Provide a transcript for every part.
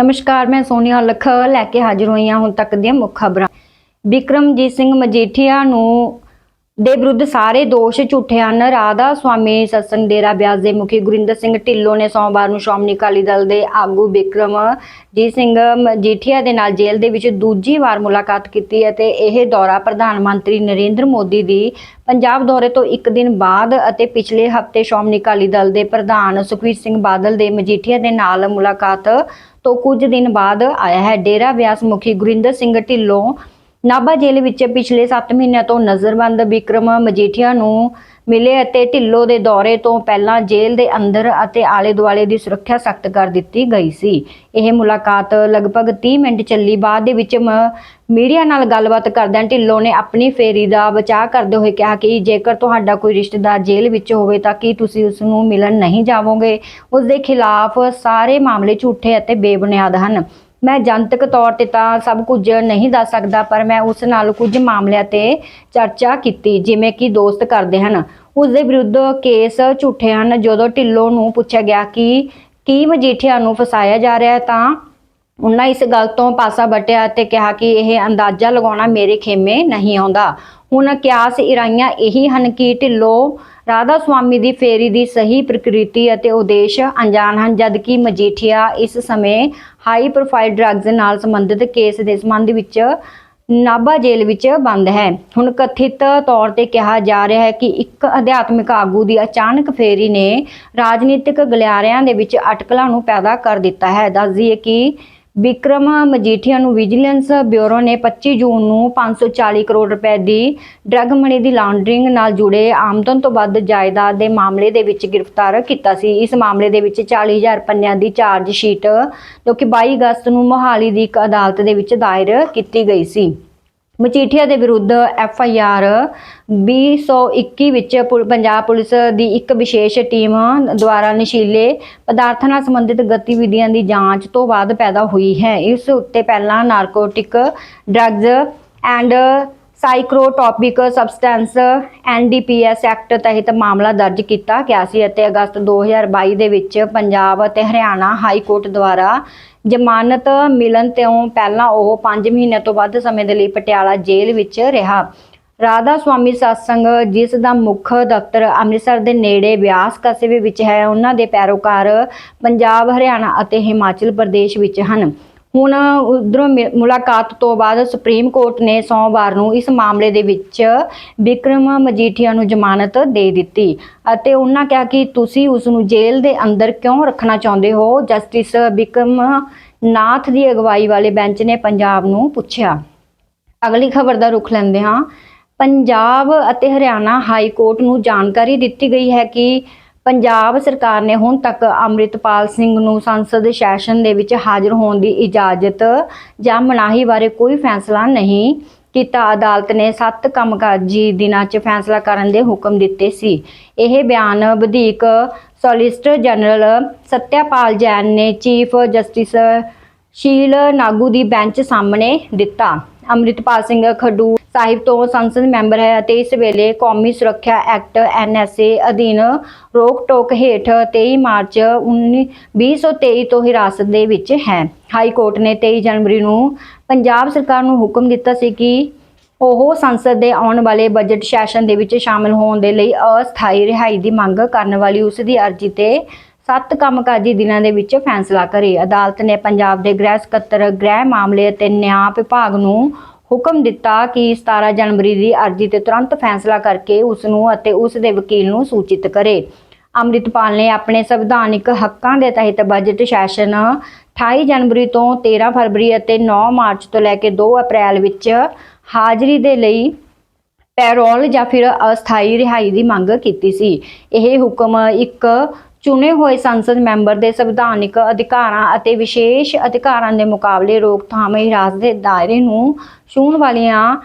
ਨਮਸਕਾਰ, ਮੈਂ ਸੋਨੀਆ ਲਖ ਲੈ ਕੇ ਹਾਜ਼ਰ ਹੋਈ ਹਾਂ ਹੁਣ ਤੱਕ ਦੀਆਂ ਮੁੱਖ ਖਬਰਾਂ। ਬਿਕਰਮਜੀਤ ਸਿੰਘ ਮਜੀਠੀਆ ਨੂੰ ਦੇ ਵਿਰੁੱਧ ਸਾਰੇ ਦੋਸ਼ ਝੂਠੇ ਹਨ। ਰਾਧਾ ਸੁਆਮੀ ਸਤਸੰਗ ਡੇਰਾ ਬਿਆਸ ਦੇ ਮੁਖੀ ਗੁਰਿੰਦਰ ਸਿੰਘ ਢਿੱਲੋਂ ਨੇ ਸੋਮਵਾਰ ਨੂੰ ਸ਼੍ਰੋਮਣੀ ਅਕਾਲੀ ਦਲ ਦੇ ਆਗੂ ਵਿਕਰਮਜੀਤ ਸਿੰਘ ਮਜੀਠੀਆ ਦੇ ਨਾਲ ਜੇਲ੍ਹ ਦੇ ਵਿੱਚ ਦੂਜੀ ਵਾਰ ਮੁਲਾਕਾਤ ਕੀਤੀ ਅਤੇ ਇਹ ਦੌਰਾ ਪ੍ਰਧਾਨ ਮੰਤਰੀ ਨਰਿੰਦਰ ਮੋਦੀ ਦੀ ਪੰਜਾਬ ਦੌਰੇ ਤੋਂ ਇੱਕ ਦਿਨ ਬਾਅਦ ਅਤੇ ਪਿਛਲੇ ਹਫ਼ਤੇ ਸ਼੍ਰੋਮਣੀ ਅਕਾਲੀ ਦਲ ਦੇ ਪ੍ਰਧਾਨ ਸੁਖਬੀਰ ਸਿੰਘ ਬਾਦਲ ਦੇ ਮਜੀਠੀਆ ਦੇ ਨਾਲ ਮੁਲਾਕਾਤ ਤੋਂ ਕੁਝ ਦਿਨ ਬਾਅਦ ਆਇਆ ਹੈ। ਡੇਰਾ ਬਿਆਸ ਮੁਖੀ ਗੁਰਿੰਦਰ ਸਿੰਘ ਢਿੱਲੋਂ ਨਾਭਾ ਜੇਲ੍ਹ ਵਿੱਚ ਪਿਛਲੇ 7 ਮਹੀਨਿਆਂ ਤੋਂ ਨਜ਼ਰਬੰਦ ਵਿਕਰਮ ਮਜੀਠੀਆ ਨੂੰ ਮਿਲੇ ਅਤੇ ਢਿੱਲੋਂ ਦੇ ਦੌਰੇ ਤੋਂ ਪਹਿਲਾਂ ਜੇਲ੍ਹ ਦੇ ਅੰਦਰ ਅਤੇ ਆਲੇ ਦੁਆਲੇ ਦੀ ਸੁਰੱਖਿਆ ਸਖਤ ਕਰ ਦਿੱਤੀ ਗਈ ਸੀ। ਇਹ ਮੁਲਾਕਾਤ ਲਗਭਗ 30 ਮਿੰਟ ਚੱਲੀ। ਬਾਅਦ ਦੇ ਵਿੱਚ ਮ- ਮੀਡੀਆ ਨਾਲ ਗੱਲਬਾਤ ਕਰਦਿਆਂ ਢਿੱਲੋਂ ਨੇ ਆਪਣੀ ਫੇਰੀ ਦਾ ਬਚਾਅ ਕਰਦੇ ਹੋਏ ਕਿਹਾ ਕਿ ਜੇਕਰ ਤੁਹਾਡਾ ਕੋਈ ਰਿਸ਼ਤੇਦਾਰ ਜੇਲ੍ਹ ਵਿੱਚ ਹੋਵੇ ਤਾਂ ਕੀ ਤੁਸੀਂ ਉਸ ਨੂੰ ਮਿਲਣ ਨਹੀਂ ਜਾਵੋਗੇ? ਉਸ ਦੇ ਖਿਲਾਫ ਸਾਰੇ ਮਾਮਲੇ ਝੂਠੇ ਅਤੇ ਬੇਬੁਨਿਆਦ ਹਨ। ਮੈਂ ਜਨਤਕ ਤੌਰ ਤੇ ਤਾਂ ਸਭ ਕੁਝ ਨਹੀਂ ਦੱਸ ਸਕਦਾ, ਪਰ ਮੈਂ ਉਸ ਨਾਲ ਕੁਝ ਮਾਮਲਿਆਂ ਤੇ ਚਰਚਾ ਕੀਤੀ, ਜਿਵੇਂ ਕਿ ਦੋਸਤ ਕਰਦੇ ਹਨ। ਉਸ ਦੇ ਵਿਰੁੱਧ ਕੇਸ ਝੂਠੇ ਹਨ। ਜਦੋਂ ਢਿੱਲੋਂ ਨੂੰ ਪੁੱਛਿਆ ਗਿਆ ਕਿ ਕੀ ਮਜੀਠੀਆ ਨੂੰ ਫਸਾਇਆ ਜਾ ਰਿਹਾ ਹੈ, ਤਾਂ ਉਹਨਾਂ ਇਸ ਗੱਲ ਤੋਂ ਪਾਸਾ ਬਟਿਆ ਅਤੇ ਕਿਹਾ ਕਿ ਇਹ ਅੰਦਾਜ਼ਾ ਲਗਾਉਣਾ ਮੇਰੇ ਖੇਮੇ ਨਹੀਂ ਆਉਂਦਾ। ਹੁਣ ਕਿਆਸ ਇਰਾਈਆਂ ਇਹੀ ਹਨ ਕਿ ਢਿੱਲੋਂ ਰਾਧਾ ਸੁਆਮੀ ਦੀ ਫੇਰੀ ਦੀ ਸਹੀ ਪ੍ਰਕਿਰਤੀ ਅਤੇ ਉਦੇਸ਼ ਅਣਜਾਣ ਹਨ, ਜਦਕਿ ਮਜੀਠੀਆ ਇਸ ਸਮੇਂ ਹਾਈ ਪ੍ਰੋਫਾਈਲ ਡਰੱਗਜ਼ ਨਾਲ ਸੰਬੰਧਿਤ ਕੇਸ ਦੇ ਸੰਬੰਧ ਵਿੱਚ ਨਾਭਾ ਜੇਲ੍ਹ ਵਿੱਚ ਬੰਦ ਹੈ। ਹੁਣ ਕਥਿਤ ਤੌਰ ਤੇ ਕਿਹਾ ਜਾ ਰਿਹਾ ਹੈ ਕਿ ਇੱਕ ਅਧਿਆਤਮਿਕ ਆਗੂ ਦੀ ਅਚਾਨਕ ਫੇਰੀ ਨੇ ਰਾਜਨੀਤਿਕ ਗਲਿਆਰਿਆਂ ਦੇ ਵਿੱਚ ਅਟਕਲਾਂ ਨੂੰ ਪੈਦਾ ਕਰ ਦਿੱਤਾ ਹੈ। ਦੱਸਦੀਏ ਕਿ ਵਿਕਰਮ ਮਜੀਠੀਆ ਨੂੰ ਵਿਜੀਲੈਂਸ ਬਿਊਰੋ ਨੇ 25 ਜੂਨ ਨੂੰ 540 ਕਰੋੜ ਰੁਪਏ ਦੀ ਡਰੱਗ ਮਨੀ ਦੀ ਲਾਂਡਰਿੰਗ ਨਾਲ ਜੁੜੇ ਆਮਦਨ ਤੋਂ ਵੱਧ ਜਾਇਦਾਦ ਦੇ ਮਾਮਲੇ ਦੇ ਵਿੱਚ ਗ੍ਰਿਫਤਾਰ ਕੀਤਾ ਸੀ। ਇਸ ਮਾਮਲੇ ਦੇ ਵਿੱਚ 40000 ਪੰਨਿਆਂ ਦੀ ਚਾਰਜ ਸ਼ੀਟ ਜੋ ਕਿ 22 ਅਗਸਤ ਨੂੰ ਮੋਹਾਲੀ ਦੀ ਇੱਕ ਅਦਾਲਤ ਦੇ ਵਿੱਚ ਦਾਇਰ ਕੀਤੀ ਗਈ ਸੀ। ਮਜੀਠੀਆ ਦੇ ਵਿਰੁੱਧ ਐਫ ਆਈ ਆਰ 221 ਵਿੱਚ ਪੁਲ- ਪੰਜਾਬ ਪੁਲਿਸ ਦੀ ਇੱਕ ਵਿਸ਼ੇਸ਼ ਟੀਮ ਦੁਆਰਾ ਨਸ਼ੀਲੇ ਪਦਾਰਥਾਂ ਨਾਲ ਸੰਬੰਧਿਤ ਗਤੀਵਿਧੀਆਂ ਦੀ ਜਾਂਚ ਤੋਂ ਬਾਅਦ ਪੈਦਾ ਹੋਈ ਹੈ। ਇਸ ਉੱਤੇ ਪਹਿਲਾਂ narcotic drugs and psychotropic substance NDPS act ਤਹਿਤ ਮਾਮਲਾ ਦਰਜ ਕੀਤਾ ਗਿਆ ਸੀ ਅਤੇ ਅਗਸਤ 2022 ਦੇ ਵਿੱਚ ਪੰਜਾਬ ਅਤੇ ਹਰਿਆਣਾ ਹਾਈ ਕੋਰਟ ਦੁਆਰਾ ਜ਼ਮਾਨਤ ਮਿਲਣ ਤੋਂ ਪਹਿਲਾਂ ਉਹ 5 ਮਹੀਨਿਆਂ ਤੋਂ ਵੱਧ ਸਮੇਂ ਦੇ ਲਈ ਪਟਿਆਲਾ ਜੇਲ੍ਹ ਵਿੱਚ ਰਿਹਾ। ਰਾਧਾ ਸਵਾਮੀ ਸਤਸੰਗ, ਜਿਸ ਦਾ ਮੁੱਖ ਦਫ਼ਤਰ ਅੰਮ੍ਰਿਤਸਰ ਦੇ ਨੇੜੇ ਬਿਆਸ ਕਸਬੇ ਵਿੱਚ ਹੈ, ਉਹਨਾਂ ਦੇ ਪੈਰੋਕਾਰ ਪੰਜਾਬ, ਹਰਿਆਣਾ ਅਤੇ ਹਿਮਾਚਲ ਪ੍ਰਦੇਸ਼ ਵਿੱਚ ਹਨ। ਹੁਣ ਉਧਰੋਂ ਮੁਲਾਕਾਤ ਤੋਂ ਬਾਅਦ ਸੁਪਰੀਮ ਕੋਰਟ ਨੇ ਸੋਮਵਾਰ ਨੂੰ ਇਸ ਮਾਮਲੇ ਦੇ ਵਿੱਚ ਵਿਕਰਮ ਮਜੀਠੀਆ ਨੂੰ ਜ਼ਮਾਨਤ ਦੇ ਦਿੱਤੀ। ਅਤੇ ਉਹਨਾਂ ਕਿਹਾ ਕਿ ਤੁਸੀਂ ਉਸ ਨੂੰ ਜੇਲ੍ਹ ਦੇ ਅੰਦਰ ਕਿਉਂ ਰੱਖਣਾ ਚਾਹੁੰਦੇ ਹੋ? ਜਸਟਿਸ ਵਿਕਰਮ ਨਾਥ ਦੀ ਅਗਵਾਈ ਵਾਲੇ ਬੈਂਚ ਨੇ ਪੰਜਾਬ ਨੂੰ ਪੁੱਛਿਆ। ਅਗਲੀ ਖਬਰ ਦਾ ਰੁਖ ਲੈਂਦੇ ਹਾਂ। ਪੰਜਾਬ ਅਤੇ ਹਰਿਆਣਾ ਹਾਈ ਕੋਰਟ ਨੂੰ ਜਾਣਕਾਰੀ ਦਿੱਤੀ ਗਈ ਹੈ ਕਿ ਪੰਜਾਬ ਸਰਕਾਰ ਨੇ ਹੁਣ ਤੱਕ ਅੰਮ੍ਰਿਤਪਾਲ ਸਿੰਘ ਨੂੰ ਸੰਸਦ ਸੈਸ਼ਨ ਦੇ ਵਿੱਚ ਹਾਜ਼ਰ ਹੋਣ ਦੀ ਇਜਾਜ਼ਤ ਜਾਂ ਮਨਾਹੀ ਬਾਰੇ ਕੋਈ ਫੈਸਲਾ ਨਹੀਂ ਕੀਤਾ। ਅਦਾਲਤ ਨੇ 7 ਕੰਮਕਾਜੀ ਦਿਨਾਂ 'ਚ ਫੈਸਲਾ ਕਰਨ ਦੇ ਹੁਕਮ ਦਿੱਤੇ ਸੀ। ਇਹ ਬਿਆਨ ਵਧੀਕ ਸੋਲਿਸਟਰ ਜਨਰਲ ਸਤਿਆਪਾਲ ਜੈਨ ਨੇ ਚੀਫ ਜਸਟਿਸ ਸ਼ੀਲ ਨਾਗੂ ਦੀ ਬੈਂਚ ਸਾਹਮਣੇ ਦਿੱਤਾ। ਅੰਮ੍ਰਿਤਪਾਲ ਸਿੰਘ ਖਡੂ ਸਾਹਿਬ ਤੋਂ ਸੰਸਦ ਮੈਂਬਰ ਹੈ ਅਤੇ ਇਸ ਵੇਲੇ ਕੌਮੀ ਸੁਰੱਖਿਆ ਐਕਟ ਐਨਐਸਏ ਅਧੀਨ ਰੋਕ ਟੋਕ ਹੇਠ 23 ਮਾਰਚ 2023 ਤੋਂ ਹਿਰਾਸਤ ਦੇ ਵਿੱਚ ਹੈ। ਹਾਈ ਕੋਰਟ ਨੇ 23 ਜਨਵਰੀ ਨੂੰ ਪੰਜਾਬ ਸਰਕਾਰ ਨੂੰ ਹੁਕਮ ਦਿੱਤਾ ਸੀ ਕਿ ਉਹ ਸੰਸਦ ਦੇ ਆਉਣ ਵਾਲੇ ਬਜਟ ਸੈਸ਼ਨ ਦੇ ਵਿੱਚ ਸ਼ਾਮਲ ਹੋਣ ਦੇ ਲਈ ਅਸਥਾਈ ਰਿਹਾਈ ਦੀ ਮੰਗ ਕਰਨ ਵਾਲੀ ਉਸ ਦੀ ਅਰਜ਼ੀ ਤੇ ਸੱਤ ਕੰਮਕਾਜੀ ਦਿਨਾਂ ਦੇ ਵਿੱਚ ਫੈਸਲਾ ਕਰੇ। ਅਦਾਲਤ ਨੇ ਪੰਜਾਬ ਦੇ ਗ੍ਰਹਿ ਸਕੱਤਰ, ਗ੍ਰਹਿ ਮਾਮਲੇ ਅਤੇ ਨਿਆਂ ਵਿਭਾਗ ਨੂੰ ਹੁਕਮ ਦਿੱਤਾ ਕਿ 17 ਜਨਵਰੀ ਦੀ ਅਰਜ਼ੀ ਤੇ ਤੁਰੰਤ ਫੈਸਲਾ ਕਰਕੇ ਉਸ ਨੂੰ ਅਤੇ ਉਸ ਦੇ ਵਕੀਲ ਨੂੰ ਸੂਚਿਤ ਕਰੇ। ਅੰਮ੍ਰਿਤਪਾਲ ਨੇ ਆਪਣੇ ਸੰਵਿਧਾਨਿਕ ਹੱਕਾਂ ਦੇ ਤਹਿਤ ਬਜਟ ਸੈਸ਼ਨ 28 ਜਨਵਰੀ ਤੋਂ 13 ਫਰਵਰੀ ਅਤੇ 9 ਮਾਰਚ ਤੋਂ ਲੈ ਕੇ 2 ਅਪ੍ਰੈਲ ਵਿੱਚ ਹਾਜ਼ਰੀ ਦੇ ਲਈ ਪੈਰੋਲ ਜਾਂ ਫਿਰ ਅਸਥਾਈ ਰਿਹਾਈ ਦੀ ਮੰਗ ਕੀਤੀ ਸੀ। ਇਹ ਹੁਕਮ ਇੱਕ ਚੁਣੇ ਹੋਏ ਸੰਸਦ ਮੈਂਬਰ ਦੇ ਸੰਵਿਧਾਨਿਕ ਅਧਿਕਾਰਾਂ ਅਤੇ ਵਿਸ਼ੇਸ਼ ਅਧਿਕਾਰਾਂ ਦੇ ਮੁਕਾਬਲੇ ਰੋਕਥਾਮ ਹਿਰਾਸਤ ਦੇ ਦਾਇਰੇ ਨੂੰ ਛੂਹਣ ਵਾਲੀਆਂ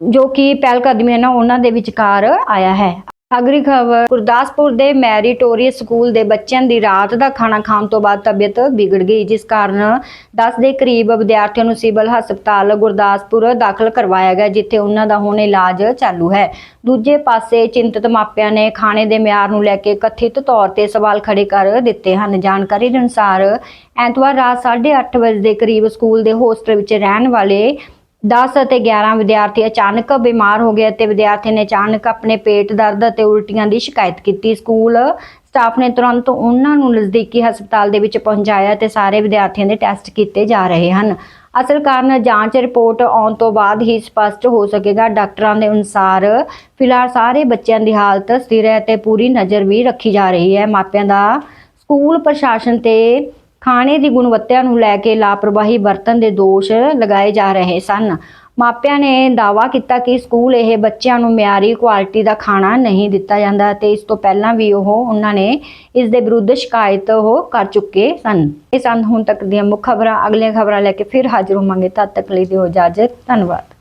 ਜੋ ਕਿ ਪਹਿਲਕਦਮੀਆਂ ਨੇ ਉਹਨਾਂ ਦੇ ਵਿਚਕਾਰ ਆਇਆ ਹੈ। ਅਗਲੀ ਖਬਰ, ਗੁਰਦਾਸਪੁਰ ਦੇ ਮੈਰੀਟੋਰੀਅਸ ਸਕੂਲ ਦੇ ਬੱਚਿਆਂ ਦੀ ਰਾਤ ਦਾ ਖਾਣਾ ਖਾਣ ਤੋਂ ਬਾਅਦ ਤਬੀਅਤ ਵਿਗੜ ਗਈ, ਜਿਸ ਕਾਰਨ 10 ਦੇ ਕਰੀਬ ਵਿਦਿਆਰਥੀਆਂ ਨੂੰ ਸਿਵਲ ਹਸਪਤਾਲ ਗੁਰਦਾਸਪੁਰ ਦਾਖਲ ਕਰਵਾਇਆ ਗਿਆ, ਜਿੱਥੇ ਉਹਨਾਂ ਦਾ ਹੁਣ ਇਲਾਜ ਚਾਲੂ ਹੈ। ਦੂਜੇ ਪਾਸੇ ਚਿੰਤਤ ਮਾਪਿਆਂ ਨੇ ਖਾਣੇ ਦੇ ਮਿਆਰ ਨੂੰ ਲੈ ਕੇ ਕਥਿਤ ਤੌਰ ਤੇ ਸਵਾਲ ਖੜੇ ਕਰ ਦਿੱਤੇ ਹਨ। ਜਾਣਕਾਰੀ ਦੇ ਅਨੁਸਾਰ, ਐਤਵਾਰ ਰਾਤ 8:30 ਵਜੇ ਦੇ ਕਰੀਬ ਸਕੂਲ ਦੇ ਹੋਸਟਲ ਵਿੱਚ ਰਹਿਣ ਵਾਲੇ 10 ਅਤੇ 11 ਵਿਦਿਆਰਥੀ ਅਚਾਨਕ ਬਿਮਾਰ ਹੋ ਗਏ ਅਤੇ ਵਿਦਿਆਰਥੀ ਨੇ ਅਚਾਨਕ ਆਪਣੇ ਪੇਟ ਦਰਦ ਅਤੇ ਉਲਟੀਆਂ ਦੀ ਸ਼ਿਕਾਇਤ ਕੀਤੀ। ਸਕੂਲ ਸਟਾਫ ਨੇ ਤੁਰੰਤ ਉਹਨਾਂ ਨੂੰ ਨਜ਼ਦੀਕੀ ਹਸਪਤਾਲ ਦੇ ਵਿੱਚ ਪਹੁੰਚਾਇਆ ਤੇ ਸਾਰੇ ਵਿਦਿਆਰਥੀਆਂ ਦੇ ਟੈਸਟ ਕੀਤੇ ਜਾ ਰਹੇ ਹਨ। ਅਸਲ ਕਾਰਨ ਜਾਂਚ ਰਿਪੋਰਟ ਆਉਣ ਤੋਂ ਬਾਅਦ ਹੀ ਸਪਸ਼ਟ ਹੋ ਸਕੇਗਾ। ਡਾਕਟਰਾਂ ਦੇ ਅਨੁਸਾਰ ਫਿਲਹਾਲ ਸਾਰੇ ਬੱਚਿਆਂ ਦੀ ਹਾਲਤ ਸਥਿਰ ਹੈ ਤੇ ਪੂਰੀ ਨਜ਼ਰ ਵੀ ਰੱਖੀ ਜਾ ਰਹੀ ਹੈ। ਮਾਪਿਆਂ ਦਾ ਸਕੂਲ ਪ੍ਰਸ਼ਾਸਨ ਤੇ ਖਾਣੇ ਦੀ ਗੁਣਵੱਤਾ ਨੂੰ ਲੈ ਕੇ ਲਾਪਰਵਾਹੀ ਵਰਤਣ ਦੇ ਦੋਸ਼ ਲਗਾਏ ਜਾ ਰਹੇ ਸਨ। ਮਾਪਿਆਂ ਨੇ ਦਾਅਵਾ ਕੀਤਾ ਕਿ ਸਕੂਲ ਇਹ ਬੱਚਿਆਂ ਨੂੰ ਮਿਆਰੀ ਕੁਆਲਿਟੀ ਦਾ ਖਾਣਾ ਨਹੀਂ ਦਿੱਤਾ ਜਾਂਦਾ ਤੇ ਇਸ ਤੋਂ ਪਹਿਲਾਂ ਵੀ ਉਹ ਉਹਨਾਂ ਨੇ ਇਸ ਦੇ ਵਿਰੁੱਧ ਸ਼ਿਕਾਇਤ ਉਹ ਕਰ ਚੁੱਕੇ ਸਨ। ਇਹ ਸਨ ਹੁਣ ਤੱਕ ਦੀਆਂ ਮੁੱਖ ਖਬਰਾਂ। ਅਗਲੀਆਂ ਖਬਰਾਂ ਲੈ ਕੇ ਫਿਰ ਹਾਜ਼ਰ ਹੋਵਾਂਗੇ। ਤਦ ਤੱਕ ਲਈ ਦਿਓ ਇਜਾਜ਼ਤ। ਧੰਨਵਾਦ।